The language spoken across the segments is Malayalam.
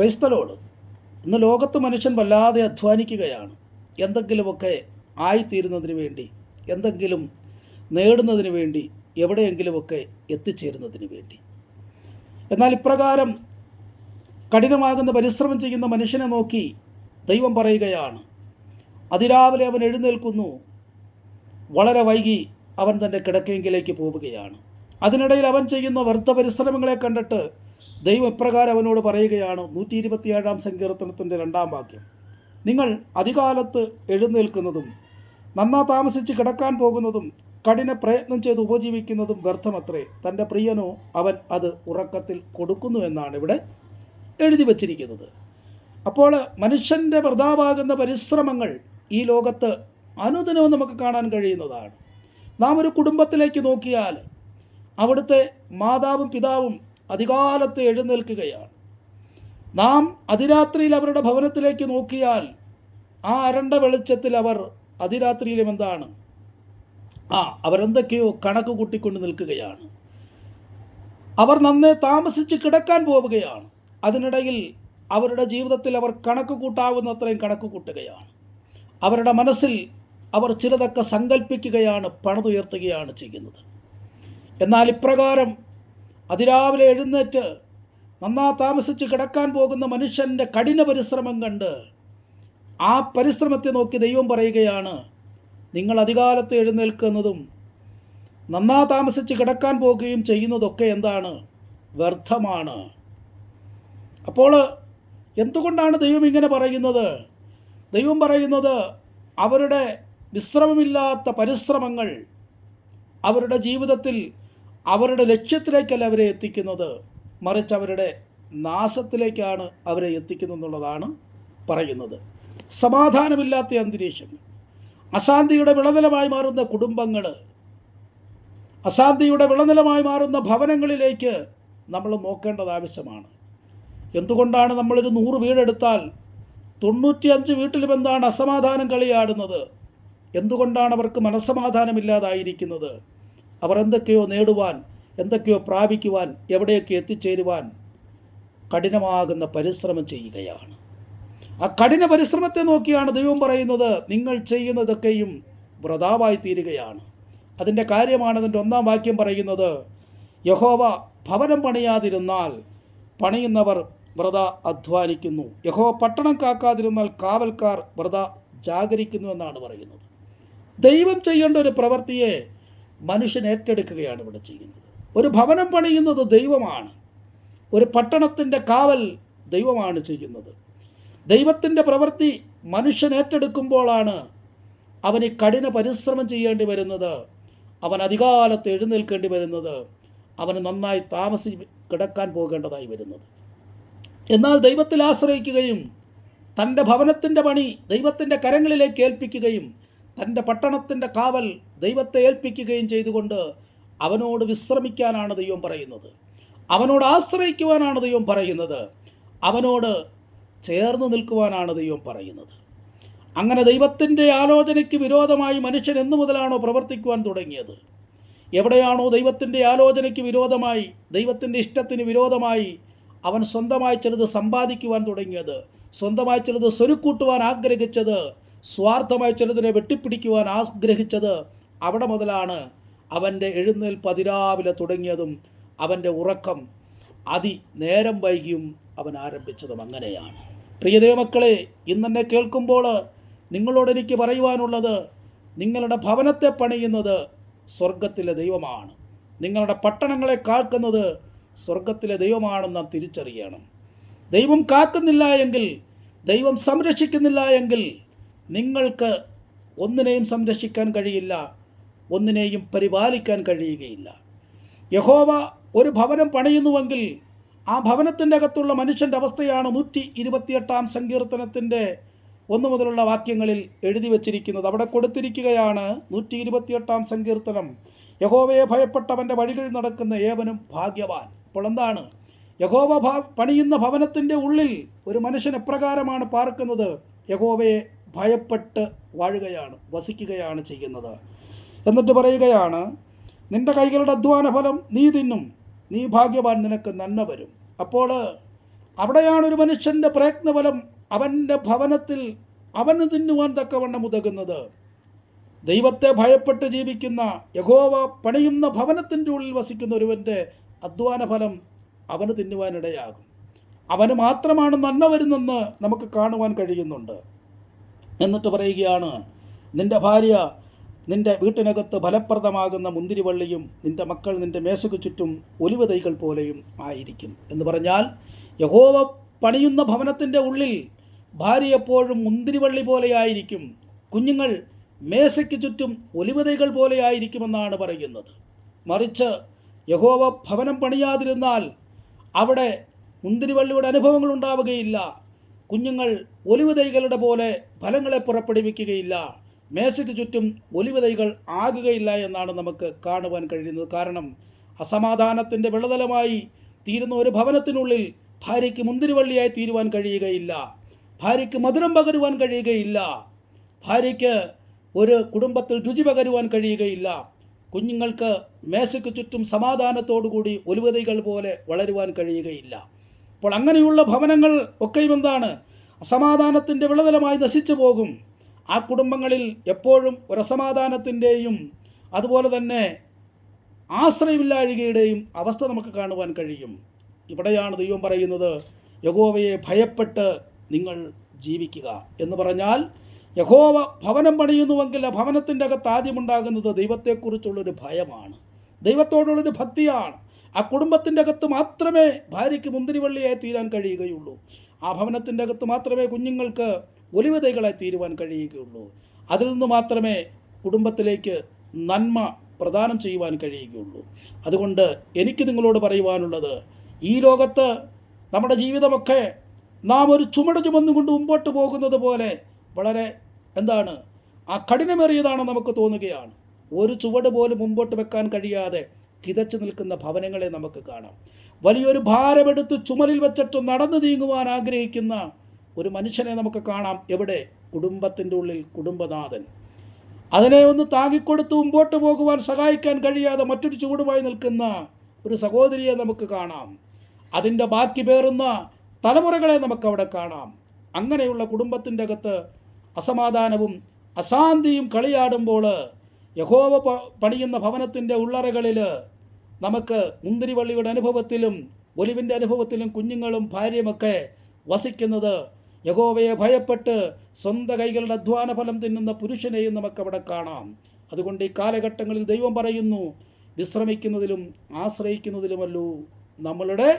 ക്രൈസ്തലോട്. ഇന്ന് ലോകത്ത് മനുഷ്യൻ വല്ലാതെ അധ്വാനിക്കുകയാണ്. എന്തെങ്കിലുമൊക്കെ ആയിത്തീരുന്നതിന് വേണ്ടി എന്തെങ്കിലും നേടുന്നതിന് വേണ്ടി എവിടെയെങ്കിലുമൊക്കെ എത്തിച്ചേരുന്നതിന് വേണ്ടി. എന്നാൽ ഇപ്രകാരം കഠിനമാകുന്ന പരിശ്രമം ചെയ്യുന്ന മനുഷ്യനെ നോക്കി ദൈവം പറയുകയാണ് അതിരാവിലെ അവൻ എഴുന്നേൽക്കുന്നു. വളരെ വൈകി അവൻ തന്റെ കിടക്കയെങ്കിലേക്ക് പോവുകയാണ്. അതിനിടയിൽ അവൻ ചെയ്യുന്ന വ്യർത്ഥ പരിശ്രമങ്ങളെ കണ്ടിട്ട് ദൈവം എപ്രകാരം അവനോട് പറയുകയാണ്? നൂറ്റി ഇരുപത്തിയേഴാം സങ്കീർത്തനത്തിന്റെ രണ്ടാം വാക്യം. നിങ്ങൾ അധികാലത്ത് എഴുന്നേൽക്കുന്നതും നന്നാ താമസിച്ച് കിടക്കാൻ പോകുന്നതും കഠിന പ്രയത്നം ചെയ്ത് ഉപജീവിക്കുന്നതും വ്യർത്ഥമത്രേ. തന്റെ പ്രിയനോ അവൻ അത് ഉറക്കത്തിൽ കൊടുക്കുന്നു എന്നാണ് ഇവിടെ എഴുതി വച്ചിരിക്കുന്നത്. അപ്പോൾ മനുഷ്യന്റെ പ്രതാപാകുന്ന പരിശ്രമങ്ങൾ ഈ ലോകത്ത് അനുദിനവും നമുക്ക് കാണാൻ കഴിയുന്നതാണ്. നാം ഒരു കുടുംബത്തിലേക്ക് നോക്കിയാൽ അവിടുത്തെ മാതാവും പിതാവും അധികാലത്ത് എഴുന്നേൽക്കുകയാണ്. നാം അതിരാത്രിയിൽ അവരുടെ ഭവനത്തിലേക്ക് നോക്കിയാൽ ആ അരണ്ട വെളിച്ചത്തിൽ അവർ അതിരാത്രിയിലും എന്താണ്? ആ അവരെന്തൊക്കെയോ കണക്ക് കൂട്ടിക്കൊണ്ട് നിൽക്കുകയാണ്. അവർ നന്നേ താമസിച്ച് കിടക്കാൻ പോവുകയാണ്. അതിനിടയിൽ അവരുടെ ജീവിതത്തിൽ അവർ കണക്ക് കൂട്ടാവുന്നത്രയും കണക്ക് കൂട്ടുകയാണ്. അവരുടെ മനസ്സിൽ അവർ ചിലതൊക്കെ സങ്കല്പിക്കുകയാണ് പണിതുയർത്തുകയാണ് ചെയ്യുന്നത്. എന്നാൽ ഇപ്രകാരം അതിരാവിലെ എഴുന്നേറ്റ് നന്നാ താമസിച്ച് കിടക്കാൻ പോകുന്ന മനുഷ്യന്റെ കഠിന പരിശ്രമം കണ്ട് ആ പരിശ്രമത്തെ നോക്കി ദൈവം പറയുകയാണ് നിങ്ങൾ അധികാലത്ത് എഴുന്നേൽക്കുന്നതും നന്നാ താമസിച്ച് കിടക്കാൻ പോകുകയും ചെയ്യുന്നതൊക്കെ എന്താണ്? വ്യർത്ഥമാണ്. അപ്പോൾ എന്തുകൊണ്ടാണ് ദൈവം ഇങ്ങനെ പറയുന്നത്? ദൈവം പറയുന്നത് അവരുടെ വിശ്രമമില്ലാത്ത പരിശ്രമങ്ങൾ അവരുടെ ജീവിതത്തിൽ അവരുടെ ലക്ഷ്യത്തിലേക്കല്ല അവരെ എത്തിക്കുന്നത്. മറിച്ച് അവരുടെ നാശത്തിലേക്കാണ് അവരെ എത്തിക്കുന്നത് എന്നുള്ളതാണ് പറയുന്നത്. സമാധാനമില്ലാത്ത അന്തരീക്ഷം അശാന്തിയുടെ വിളനിലമായി മാറുന്ന കുടുംബങ്ങൾ അശാന്തിയുടെ വിളനിലമായി മാറുന്ന ഭവനങ്ങളിലേക്ക് നമ്മൾ നോക്കേണ്ടത് ആവശ്യമാണ്. എന്തുകൊണ്ടാണ് നമ്മളൊരു നൂറ് വീടെടുത്താൽ തൊണ്ണൂറ്റിയഞ്ച് വീട്ടിലും എന്താണ് അസമാധാനം കളിയാടുന്നത്? എന്തുകൊണ്ടാണ് അവർക്ക് മനസ്സമാധാനമില്ലാതായിരിക്കുന്നത്? അവർ എന്തൊക്കെയോ നേടുവാൻ എന്തൊക്കെയോ പ്രാപിക്കുവാൻ എവിടെയൊക്കെ എത്തിച്ചേരുവാൻ കഠിനമാകുന്ന പരിശ്രമം ചെയ്യുകയാണ്. ആ കഠിന പരിശ്രമത്തെ നോക്കിയാണ് ദൈവം പറയുന്നത് നിങ്ങൾ ചെയ്യുന്നതൊക്കെയും വ്രതാവായി തീരുകയാണ്. അതിന്റെ കാര്യമാണ് അതിന്റെ ഒന്നാം വാക്യം പറയുന്നത് യഹോവ ഭവനം പണിയാതിരുന്നാൽ പണിയുന്നവർ വ്രത അധ്വാനിക്കുന്നു. യഹോ പട്ടണം കാക്കാതിരുന്നാൽ കാവൽക്കാർ വ്രത ജാഗരിക്കുന്നു എന്നാണ് പറയുന്നത്. ദൈവം ചെയ്യേണ്ട ഒരു പ്രവൃത്തിയെ മനുഷ്യൻ ഏറ്റെടുക്കുകയാണ് ഇവിടെ ചെയ്യുന്നത്. ഒരു ഭവനം പണിയുന്നത് ദൈവമാണ്. ഒരു പട്ടണത്തിന്റെ കാവൽ ദൈവമാണ് ചെയ്യുന്നത്. ദൈവത്തിന്റെ പ്രവൃത്തി മനുഷ്യൻ ഏറ്റെടുക്കുമ്പോഴാണ് അവന് കഠിന പരിശ്രമം ചെയ്യേണ്ടി വരുന്നത്. അവൻ അധികാലത്ത് എഴുന്നേൽക്കേണ്ടി വരുന്നത്. അവന് നന്നായി താമസി കിടക്കാൻ പോകേണ്ടതായി വരുന്നത്. എന്നാൽ ദൈവത്തിൽ ആശ്രയിക്കുകയും തന്റെ ഭവനത്തിന്റെ പണി ദൈവത്തിന്റെ കരങ്ങളിലേക്ക് ഏൽപ്പിക്കുകയും തന്റെ പട്ടണത്തിന്റെ കാവൽ ദൈവത്തെ ഏൽപ്പിക്കുകയും ചെയ്തുകൊണ്ട് അവനോട് വിശ്രമിക്കാനാണ് ദൈവം പറയുന്നത്. അവനോട് ആശ്രയിക്കുവാനാണ് ദൈവം പറയുന്നത്. അവനോട് ചേർന്ന് നിൽക്കുവാനാണ് ദൈവം പറയുന്നത്. അങ്ങനെ ദൈവത്തിന്റെ ആലോചനയ്ക്ക് വിരോധമായി മനുഷ്യൻ എന്നു മുതലാണോ പ്രവർത്തിക്കുവാൻ തുടങ്ങിയത്? എവിടെയാണോ ദൈവത്തിന്റെ ആലോചനയ്ക്ക് വിരോധമായി ദൈവത്തിന്റെ ഇഷ്ടത്തിന് വിരോധമായി അവൻ സ്വന്തമായി ചിലത് സമ്പാദിക്കുവാൻ തുടങ്ങിയത് സ്വന്തമായി ചിലത് സ്വരുക്കൂട്ടുവാൻ ആഗ്രഹിച്ചത് സ്വാർത്ഥമായി ചിലതിനെ വെട്ടിപ്പിടിക്കുവാൻ ആഗ്രഹിച്ചത് അവിടെ മുതലാണ് അവന്റെ എഴുന്നേൽപ്പ് അതിരാവിലെ തുടങ്ങിയതും അവന്റെ ഉറക്കം അതി നേരം വൈകിയും അവൻ ആരംഭിച്ചതും അങ്ങനെയാണ്. പ്രിയ ദൈവമക്കളെ ഇന്നെന്നെ കേൾക്കുമ്പോൾ നിങ്ങളോട് എനിക്ക് പറയുവാനുള്ളത് നിങ്ങളുടെ ഭവനത്തെ പണിയുന്നത് സ്വർഗത്തിലെ ദൈവമാണ്. നിങ്ങളുടെ പട്ടണങ്ങളെ കാക്കുന്നത് സ്വർഗത്തിലെ ദൈവമാണെന്ന് നാം തിരിച്ചറിയണം. ദൈവം കാക്കുന്നില്ല എങ്കിൽ ദൈവം സംരക്ഷിക്കുന്നില്ല എങ്കിൽ നിങ്ങൾക്ക് ഒന്നിനെയും സംരക്ഷിക്കാൻ കഴിയില്ല ഒന്നിനെയും പരിപാലിക്കാൻ കഴിയുകയില്ല. യഹോവ ഒരു ഭവനം പണിയുന്നുവെങ്കിൽ ആ ഭവനത്തിന്റെ അകത്തുള്ള മനുഷ്യന്റെ അവസ്ഥയാണ് നൂറ്റി ഇരുപത്തിയെട്ടാം സങ്കീർത്തനത്തിന്റെ ഒന്നു മുതലുള്ള വാക്യങ്ങളിൽ എഴുതി വച്ചിരിക്കുന്നത്. അവിടെ കൊടുത്തിരിക്കുകയാണ് നൂറ്റി ഇരുപത്തിയെട്ടാം സങ്കീർത്തനം. യഹോവയെ ഭയപ്പെട്ടവന്റെ വഴികളിൽ നടക്കുന്ന ഏവനും ഭാഗ്യവാൻ. അപ്പോൾ എന്താണ്? യഹോവ പണിയുന്ന ഭവനത്തിന്റെ ഉള്ളിൽ ഒരു മനുഷ്യൻ എപ്രകാരമാണ് പാർക്കുന്നത്? യഹോവയെ ഭയപ്പെട്ട് വാഴുകയാണ് വസിക്കുകയാണ് ചെയ്യുന്നത്. എന്നിട്ട് പറയുകയാണ് നിന്റെ കൈകളുടെ അധ്വാന ഫലം നീ തിന്നും നീ ഭാഗ്യവാൻ നിനക്ക് നന്മ വരും. അപ്പോൾ അവിടെയാണ് ഒരു മനുഷ്യന്റെ പ്രയത്നഫലം അവന്റെ ഭവനത്തിൽ അവന് തിന്നുവാൻ തക്കവണ്ണം ഉതകുന്നത്. ദൈവത്തെ ഭയപ്പെട്ട് ജീവിക്കുന്ന യഹോവ പണിയുന്ന ഭവനത്തിന്റെ ഉള്ളിൽ വസിക്കുന്ന ഒരുവന്റെ അധ്വാന ഫലം അവന് തിന്നുവാനിടയാകും. അവന് മാത്രമാണ് നന്മ വരുന്നെന്ന് നമുക്ക് കാണുവാൻ കഴിയുന്നുണ്ട്. എന്നിട്ട് പറയുകയാണ് നിന്റെ ഭാര്യ നിന്റെ വീട്ടിനകത്ത് ഫലപ്രദമാകുന്ന മുന്തിരിവള്ളിയും നിന്റെ മക്കൾ നിന്റെ മേശയ്ക്ക് ചുറ്റും ഒലിവ് തൈകൾ പോലെയും ആയിരിക്കും. എന്ന് പറഞ്ഞാൽ യഹോവ പണിയുന്ന ഭവനത്തിന്റെ ഉള്ളിൽ ഭാര്യ എപ്പോഴും മുന്തിരിവള്ളി പോലെയായിരിക്കും. കുഞ്ഞുങ്ങൾ മേശയ്ക്ക് ചുറ്റും ഒലിവ് തൈകൾ പോലെയായിരിക്കുമെന്നാണ് പറയുന്നത്. മറിച്ച് യഹോവ ഭവനം പണിയാതിരുന്നാൽ അവിടെ മുന്തിരിവള്ളിയുടെ അനുഭവങ്ങൾ ഉണ്ടാവുകയില്ല. കുഞ്ഞുങ്ങൾ ഒലിവ് തൈകളുടെ പോലെ ഫലങ്ങളെ പുറപ്പെടുവിക്കുകയില്ല. മേശയ്ക്ക് ചുറ്റും ഒലിവ് തൈകൾ ആകുകയില്ല എന്നാണ് നമുക്ക് കാണുവാൻ കഴിയുന്നത്. കാരണം അസമാധാനത്തിന്റെ വിളതലമായി തീരുന്ന ഒരു ഭവനത്തിനുള്ളിൽ ഭാര്യയ്ക്ക് മുന്തിരിവള്ളിയായി തീരുവാൻ കഴിയുകയില്ല. ഭാര്യയ്ക്ക് മധുരം പകരുവാൻ കഴിയുകയില്ല. ഭാര്യയ്ക്ക് ഒരു കുടുംബത്തിൽ രുചി പകരുവാൻ കഴിയുകയില്ല. കുഞ്ഞുങ്ങൾക്ക് മേശയ്ക്ക് ചുറ്റും സമാധാനത്തോടുകൂടി ഒലിവതൈകൾ പോലെ വളരുവാൻ കഴിയുകയില്ല. അപ്പോൾ അങ്ങനെയുള്ള ഭവനങ്ങൾ ഒക്കെയും എന്താണ്? അസമാധാനത്തിന്റെ വിളതലമായി നശിച്ചു പോകും. ആ കുടുംബങ്ങളിൽ എപ്പോഴും ഒരു അസമാധാനത്തിന്റെയും അതുപോലെ തന്നെ ആശ്രയമില്ലാഴികയുടെയും അവസ്ഥ നമുക്ക് കാണുവാൻ കഴിയും. ഇവിടെയാണ് ദൈവം പറയുന്നത് യഹോവയെ ഭയപ്പെട്ട് നിങ്ങൾ ജീവിക്കുക. എന്ന് പറഞ്ഞാൽ യഹോവ ഭവനം പണിയുന്നുവെങ്കിൽ ആ ഭവനത്തിന്റെ അകത്ത് ആദ്യമുണ്ടാകുന്നത് ദൈവത്തെക്കുറിച്ചുള്ളൊരു ഭയമാണ്. ദൈവത്തോടുള്ളൊരു ഭക്തിയാണ്. ആ കുടുംബത്തിന്റെ അകത്ത് മാത്രമേ ഭാര്യയ്ക്ക് മുന്തിരിവള്ളിയായി തീരാൻ കഴിയുകയുള്ളൂ. ആ ഭവനത്തിന്റെ അകത്ത് മാത്രമേ കുഞ്ഞുങ്ങൾക്ക് ഒലിവതൈകളായി തീരുവാൻ കഴിയുകയുള്ളൂ. അതിൽ നിന്ന് മാത്രമേ കുടുംബത്തിലേക്ക് നന്മ പ്രദാനം ചെയ്യുവാൻ കഴിയുകയുള്ളൂ. അതുകൊണ്ട് എനിക്ക് നിങ്ങളോട് പറയുവാനുള്ളത് ഈ ലോകത്ത് നമ്മുടെ ജീവിതമൊക്കെ നാം ഒരു ചുമട് ചുമന്നുകൊണ്ട് മുമ്പോട്ട് പോകുന്നത് പോലെ വളരെ എന്താണ് ആ കഠിനമേറിയതാണ് നമുക്ക് തോന്നുകയാണ്. ഒരു ചുവട് പോലും മുമ്പോട്ട് വെക്കാൻ കഴിയാതെ കിതച്ചു നിൽക്കുന്ന ഭവനങ്ങളെ നമുക്ക് കാണാം. വലിയൊരു ഭാരമെടുത്ത് ചുമലിൽ വെച്ചിട്ട് നടന്നു നീങ്ങുവാൻ ആഗ്രഹിക്കുന്ന ഒരു മനുഷ്യനെ നമുക്ക് കാണാം. എവിടെ? കുടുംബത്തിന്റെ ഉള്ളിൽ കുടുംബനാഥൻ. അതിനെ ഒന്ന് താങ്ങിക്കൊടുത്ത് മുമ്പോട്ട് പോകുവാൻ സഹായിക്കാൻ കഴിയാതെ മറ്റൊരു ചുവടുമായി നിൽക്കുന്ന ഒരു സഹോദരിയെ നമുക്ക് കാണാം. അതിന്റെ ബാക്കി പേറുന്ന തലമുറകളെ നമുക്കവിടെ കാണാം. അങ്ങനെയുള്ള കുടുംബത്തിന്റെ അകത്ത് അസമാധാനവും അശാന്തിയും കളിയാടുമ്പോൾ യഹോവ പണിയുന്ന ഭവനത്തിന്റെ ഉള്ളറകളിൽ നമുക്ക് മുന്തിരിവള്ളിയുടെ അനുഭവത്തിലും ഒലിവിന്റെ അനുഭവത്തിലും കുഞ്ഞുങ്ങളും ഭാര്യയുമൊക്കെ വസിക്കുന്നത് യഹോവയെ ഭയപ്പെട്ട് സ്വന്തം കൈകളുടെ അധ്വാന ഫലം തിന്നുന്ന പുരുഷനെയും നമുക്കവിടെ കാണാം. അതുകൊണ്ട് ഈ കാലഘട്ടങ്ങളിൽ ദൈവം പറയുന്നു വിശ്രമിക്കുന്നതിലും ആശ്രയിക്കുന്നതിലുമല്ലോ നമ്മളുടെ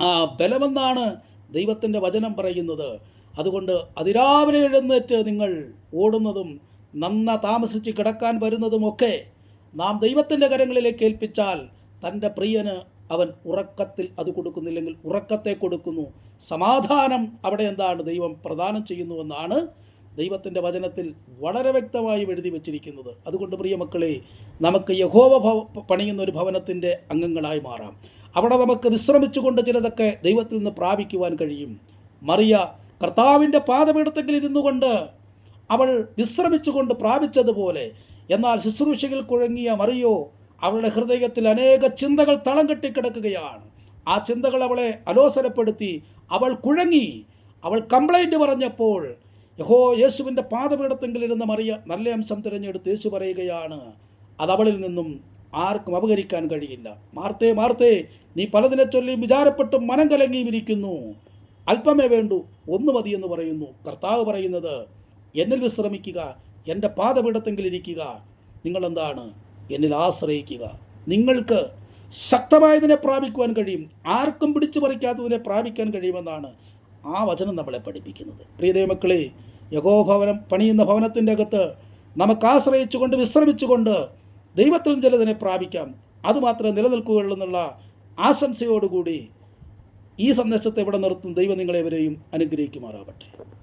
ആ ബലമെന്നാണ് ദൈവത്തിന്റെ വചനം പറയുന്നത്. അതുകൊണ്ട് അതിരാവിലെ എഴുന്നേറ്റ് നിങ്ങൾ ഓടുന്നതും നന്ന താമസിച്ച് കിടക്കാൻ വരുന്നതുമൊക്കെ നാം ദൈവത്തിന്റെ കരങ്ങളിലേക്ക് ഏൽപ്പിച്ചാൽ തന്റെ പ്രിയന് അവൻ ഉറക്കത്തിൽ അത് കൊടുക്കുന്നില്ലെങ്കിൽ ഉറക്കത്തെ കൊടുക്കുന്നു. സമാധാനം അവിടെ എന്താണ്? ദൈവം പ്രദാനം ചെയ്യുന്നുവെന്നാണ് ദൈവത്തിന്റെ വചനത്തിൽ വളരെ വ്യക്തമായി എഴുതി വച്ചിരിക്കുന്നത്. അതുകൊണ്ട് പ്രിയ മക്കളെ നമുക്ക് യഹോവ ഭവ പണിയുന്ന ഒരു ഭവനത്തിന്റെ അംഗങ്ങളായി മാറാം. അവിടെ നമുക്ക് വിശ്രമിച്ചുകൊണ്ട് ചിലതൊക്കെ ദൈവത്തിൽ നിന്ന് പ്രാപിക്കുവാൻ കഴിയും. മറിയ കർത്താവിന്റെ പാദപീഠത്തിൽ ഇരുന്നു കൊണ്ട് അവൾ വിശ്രമിച്ചുകൊണ്ട് പ്രാപിച്ചതുപോലെ. എന്നാൽ ശുശ്രൂഷകൾ കുഴങ്ങിയ മറിയോ അവളുടെ ഹൃദയത്തിൽ അനേക ചിന്തകൾ തളം കെട്ടിക്കിടക്കുകയാണ്. ആ ചിന്തകൾ അവളെ അലോസരപ്പെടുത്തി. അവൾ കുഴങ്ങി. അവൾ കംപ്ലൈന്റ് പറഞ്ഞപ്പോൾ യഹോ യേശുവിന്റെ പാതപീഠത്തെങ്കിലിരുന്ന മറിയ നല്ല അംശം തിരഞ്ഞെടുത്ത് യേശു പറയുകയാണ് അതവളിൽ നിന്നും ആർക്കും അപകരിക്കാൻ കഴിയില്ല. മാർത്തേ മാർത്തേ നീ പലതിനെ ചൊല്ലി വിചാരപ്പെട്ടും മനം കലങ്ങിയും ഇരിക്കുന്നു. അല്പമേ വേണ്ടൂ ഒന്ന് മതി എന്ന് പറയുന്നു. കർത്താവ് പറയുന്നത് എന്നിൽ വിശ്രമിക്കുക എന്റെ പാദപീഠത്തെങ്കിൽ ഇരിക്കുക നിങ്ങളെന്താണ്? എന്നിൽ ആശ്രയിക്കുക. നിങ്ങൾക്ക് ശക്തമായതിനെ പ്രാപിക്കുവാൻ കഴിയും. ആർക്കും പിടിച്ചു പറിക്കാത്തതിനെ പ്രാപിക്കാൻ കഴിയുമെന്നാണ് ആ വചനം നമ്മളെ പഠിപ്പിക്കുന്നത്. പ്രിയ ദൈവമക്കളെ യഹോഭവനം പണിയുന്ന ഭവനത്തിന്റെ അകത്ത് നമുക്ക് ആശ്രയിച്ചുകൊണ്ട് വിശ്രമിച്ചുകൊണ്ട് ദൈവത്തിൽ ചിലതിനെ പ്രാപിക്കാം. അതുമാത്രമേ നിലനിൽക്കുകയുള്ളൂ എന്നുള്ള ആശംസയോടുകൂടി ഈ സന്ദേശത്തെ ഇവിടെ നിർത്തും. ദൈവം നിങ്ങളെവരെയും അനുഗ്രഹിക്കുമാറാവട്ടെ.